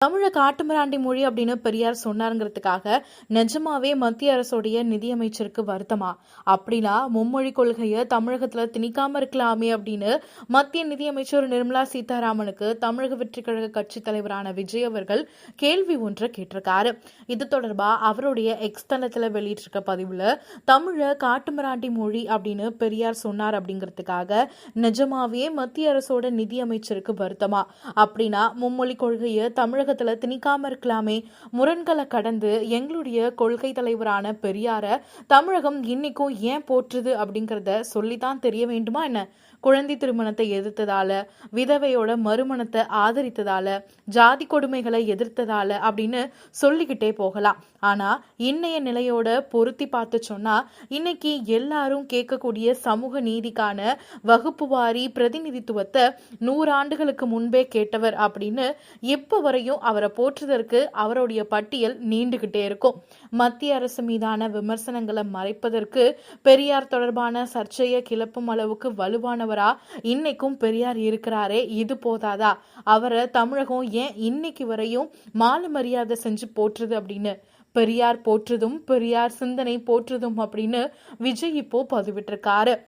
தமிழை காட்டுமிராண்டி மொழி அப்படின்னு பெரியார் சொன்னாருங்கிறதுக்காக நிஜமாவே மத்திய அரசுடைய நிதியமைச்சருக்கு வருத்தமா? அப்படின்னா மும்மொழி கொள்கையை தமிழகத்துல திணிக்காம இருக்கலாமே அப்படின்னு மத்திய நிதியமைச்சர் நிர்மலா சீதாராமனுக்கு தமிழக வெற்றி கழக கட்சி தலைவரான விஜய் அவர்கள் கேள்வி ஒன்றை கேட்டிருக்காரு. இது தொடர்பா அவருடைய எக்ஸ் தளத்துல வெளியிட்டிருக்க பதிவுல தமிழ காட்டுமிராண்டி மொழி அப்படின்னு பெரியார் சொன்னார் அப்படிங்கிறதுக்காக நிஜமாவே மத்திய அரசோட நிதியமைச்சருக்கு வருத்தமா? அப்படின்னா மும்மொழி கொள்கையை தமிழகத்துல திணிக்காம இருக்கலாமே. முரண்களை கடந்து எங்களுடைய கொள்கை தலைவரான பெரியார தமிழகம் இன்னைக்கும் ஏன் போற்றுது அப்படிங்கறத சொல்லித்தான் தெரிய வேண்டுமா என்ன? குழந்தை திருமணத்தை எதிர்த்ததால விதவையோட மறுமணத்தை ஆதரித்ததால ஜாதி கொடுமைகளை எதிர்த்ததால அப்படின்னு சொல்லிக்கிட்டே போகலாம். ஆனா இன்னைய நிலையோட பொருத்தி பார்த்து சொன்னா இன்னைக்கு எல்லாரும் கேட்கக்கூடிய சமூக நீதிக்கான வகுப்பு வாரி பிரதிநிதித்துவத்தை நூறாண்டுகளுக்கு முன்பே கேட்டவர் அப்படின்னு எப்ப வரையும் அவரை போற்றுவதற்கு அவருடைய பட்டியல் நீண்டுகிட்டே இருக்கும். மத்திய அரசு மீதான விமர்சனங்களை மறைப்பதற்கு பெரியார் தொடர்பான சர்ச்சையை கிளப்பும் அளவுக்கு வலுவானவரா? இன்னைக்கும் பெரியார் இருக்கிறாரே இது போதாதா? அவரை தமிழகம் ஏன் இன்னைக்கு வரையும் மாலு மரியாதை செஞ்சு போற்றுது அப்படின்னு? பெரியார் போற்றுதும் பெரியார் சிந்தனை போற்றுதும் அப்படின்னு விஜய் இப்போ பதிவிட்டிருக்காரு.